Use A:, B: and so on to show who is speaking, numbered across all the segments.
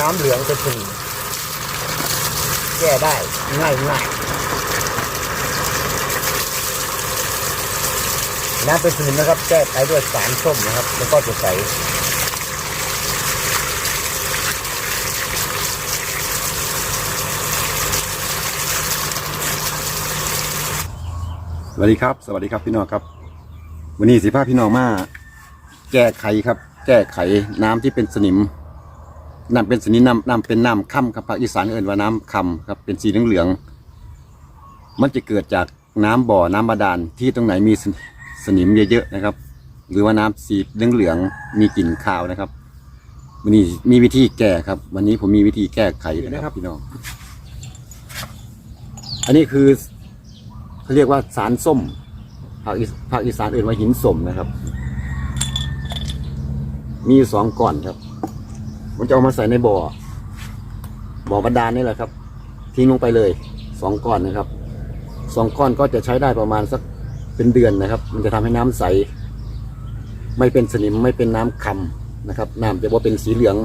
A: น้ำเหลืองเป็นสนิมแก้ได้ง่ายง่ายน้ำเป็นสนิมนะครับแก้ไขด้วยสารส้มนะครับ แล้วก็จะใส
B: สวัสดีครับ สวัสดีครับพี่น้องครับ วันนี้สิพาพี่น้องมา แก้ไขครับ แก้ไขน้ำที่เป็นสนิม น้ำเป็นสนิมน้ำน้ำเป็นน้ำค่ำครับภาคอีสานเอ่นว่าน้ำค่ำครับเป็นสีเหลืองๆมันจะเกิดจากน้ำบ่อน้ำบาดาลที่ตรงไหนมีสนสนิมเยอะๆนะครับ หรือว่าน้ำสีเหลืองๆมีกลิ่นคาวนะครับวันนี้มีวิธีแก้ครับ วันนี้ผมมีวิธีแก้ไขนะครับพี่น้อง อันนี้คือเขาเรียกว่าสารส้มภาคอีสภาคอีสานอื่นว่าหินสมนะครับ มีอยู่สองก้อนครับ ผมจะเอามาใส่ในบ่อ บ่อบาดาลนี่แหละครับ ทิ้งลงไปเลยสองก้อนนะครับสองก้อนก็จะใช้ได้ประมาณสักเป็นเดือนนะครับ มันจะทำให้น้ำใส ไม่เป็นสนิมไม่เป็นน้ำคำนะครับน้ำจะว่าเป็นสีเหลือง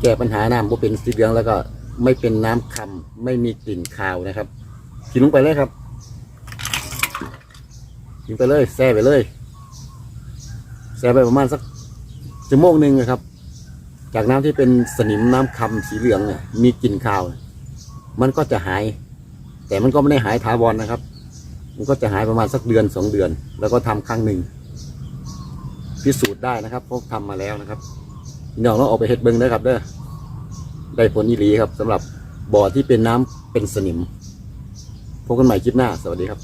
B: แก้ปัญหาน้ำว่าเป็นสีเหลืองแล้วก็ไม่เป็นน้ำคำไม่มีกลิ่นคาวนะครับทิ้งลงไปเลยครับยิงไปเลยแซ่ไปเลยแซ่ไปประมาณสักชั่วโมงหนึ่งนะครับ จากน้ำที่เป็นสนิมน้ำคำสีเหลืองเนี่ยมีกลิ่นคาว มันก็จะหาย แต่มันก็ไม่ได้หายถาวรนะครับ มันก็จะหายประมาณสักเดือนสองเดือน แล้วก็ทำครั้งหนึ่งพิสูจน์ได้นะครับเพราะทำมาแล้วนะครับพี่น้องต้องออกไปเฮ็ดเบิ้งได้อครับเด้อได้ผลอีหลีครับสำหรับบ่อที่เป็นน้ำเป็นสนิมพบกันใหม่คลิปหน้าสวัสดีครับ